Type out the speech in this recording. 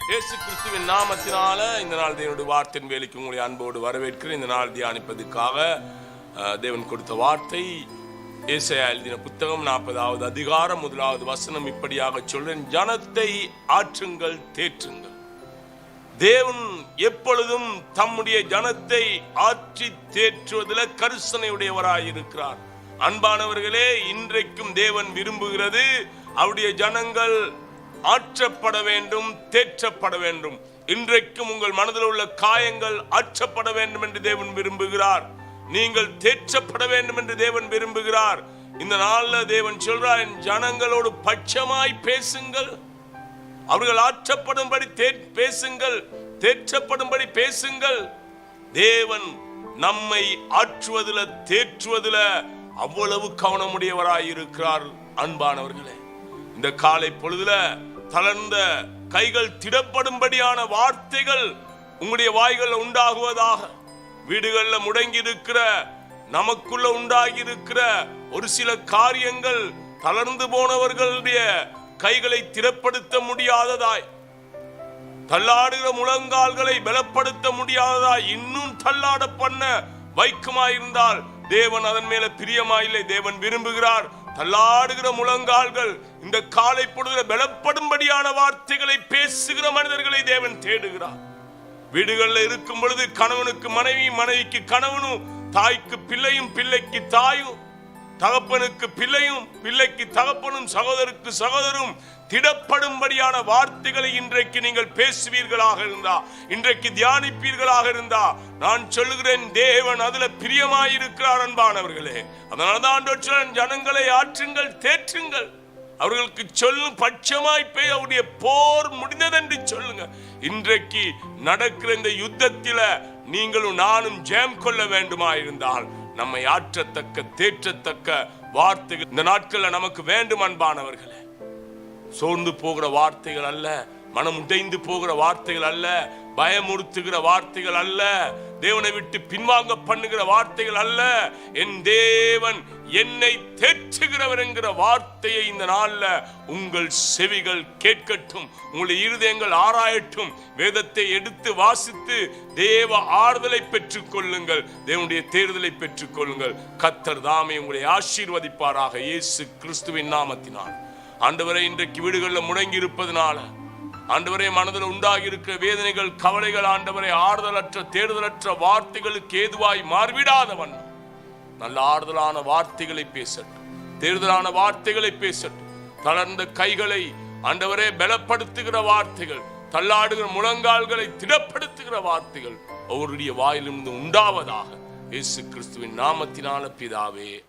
இயேசு கிறிஸ்துவின் நாமத்தினால இந்த நாள் தேவனுடைய வார்த்தையின் வேலைக்கு உங்களை அன்போடு வரவேற்கிறேன். இந்த நாள் தியானிப்பதற்காக அஹ், தேவன் கொடுத்த வார்த்தை ஏசாயா எழுதின புத்தகம் நாற்பதாவது அதிகாரம் முதலாவது வசனம் இப்படியாக சொல்றேன். ஜனத்தை ஆற்றுங்கள் தேற்றுங்கள். தேவன் எப்பொழுதும் தம்முடைய ஜனத்தை ஆற்றி தேற்றுவதில் கரிசனையுடையவராய் இருக்கிறார் அன்பானவர்களே இன்றைக்கும் தேவன் விரும்புகிறது அவருடைய ஜனங்கள் ஆற்றப்பட வேண்டும் தேற்றப்பட வேண்டும். இன்றைக்கும் உங்கள் மனதில் உள்ள காயங்கள் ஆற்றப்பட வேண்டும் என்று தேவன் விரும்புகிறார். நீங்கள் தேற்றப்பட வேண்டும் என்று தேவன் விரும்புகிறார். இந்த நாளில் தேவன் சொல்றார் என் ஜனங்களோடு பட்சமாய் பேசுங்கள். அவர்கள் ஆற்றப்படும்படி பேசுங்கள் தேற்றப்படும்படி பேசுங்கள். தேவன் நம்மை ஆற்றுவதில் தேற்றுவதில் அவ்வளவு கவனமுடையவராய் இருக்கிறார் அன்பானவர்களே. இந்த காலை பொழுதுல தளர்ந்த கைகள் திடப்படும்படியான வார்த்தைகள் உங்களுடைய வாய்கள் உண்டாகுவதாக வீடுகளில் முடங்கி இருக்கிற நமக்குள்ள உண்டாகி இருக்கிற ஒரு சில காரியங்கள் தளர்ந்து போனவர்களுடைய கைகளை திறப்படுத்த முடியாததாய். தள்ளாடுகிற முழங்கால்களை பலப்படுத்த முடியாததாய். இன்னும் தள்ளாட பண்ண வைக்குமாயிருந்தால் தேவன் அதன் மேல பிரியமாயில்லை. தேவன் விரும்புகிறார். தள்ளாடுகிற முழங்கால்கள் இந்த காலை பொழுதுல பலப்படும்படியான வார்த்தைகளை பேசுகிற மனிதர்களை தேவன் தேடுகிறார். வீடுகளில் இருக்கும் பொழுது கணவனுக்கு மனைவி மனைவிக்கு கணவனும் தாய்க்கு பிள்ளையும் பிள்ளைக்கு தாயும் தகப்பனுக்கு பிள்ளையும் பிள்ளைக்கு தகப்பனும் சகோதருக்கு சகோதரும் திடப்படும்படியான வார்த்தைகளை இன்றைக்கு நீங்கள் பேசுவீர்களாக இருந்தா இன்றைக்கு தியானிப்பீர்களாக இருந்தா நான் சொல்லுகிறேன் தேவன் அதுல பிரியமாயிருக்கிறார் அன்பானவர்களே. அதனால்தான் ஆண்டவர் சொல்றேன், ஜனங்களை ஆற்றுங்கள் தேற்றுங்கள். அவர்களுக்கு சொல்லும் பட்சமாய் போய் அவருடைய போர் முடிந்ததென்று சொல்லுங்க. இன்றைக்கு நடக்கிற இந்த யுத்தத்தில நீங்களும் நானும் ஜெயம் கொள்ள வேண்டுமா இருந்தால் நம்மை ஆற்றத்தக்க தேற்றத்தக்க வார்த்தைகள். இந்த நாட்கள்ல நமக்கு வேண்டும் அன்பானவர்களே. சோர்ந்து போகிற வார்த்தைகள் அல்ல மனம் உடைந்து போகிற வார்த்தைகள் அல்ல பயமுறுத்துகிற வார்த்தைகள் அல்ல. தேவனை விட்டு பின்வாங்க பண்ணுகிற வார்த்தைகள் அல்ல. என் தேவன் என்னை தேற்றுகிறவர் என்கிற வார்த்தையை இந்த நாளில் உங்கள் செவிகள் கேட்கட்டும். உங்களுடைய இருதயங்கள் ஆராயட்டும். வேதத்தை எடுத்து வாசித்து தேவ ஆறுதலை பெற்றுக் கொள்ளுங்கள் தேவனுடைய தேர்தலை பெற்றுக் கொள்ளுங்கள் கத்தர் தாமே உங்களை ஆசீர்வதிப்பாராக. இயேசு கிறிஸ்துவின் நாமத்தினால். ஆண்டவரை இன்றைக்கு வீடுகளில் முடங்கி இருப்பதனால ஆண்டவரே மனதில் உண்டாகியிருக்க வேதனைகள் கவலைகள் ஆண்டவரை ஆறுதலற்ற தேடுதலற்ற வார்த்தைகளுக்கு ஏதுவாய் மாறிவிடாதவன். நல்ல ஆறுதலான வார்த்தைகளை பேசட்டும். தேர்தலான வார்த்தைகளை பேசட்டும். தளர்ந்த கைகளை ஆண்டவரே பலப்படுத்துகிற வார்த்தைகள் தள்ளாடுகிற முழங்கால்களை திடப்படுத்துகிற வார்த்தைகள் அவருடைய வாயிலிருந்து உண்டாவதாக. இயேசு கிறிஸ்துவின் நாமத்தினால பிதாவே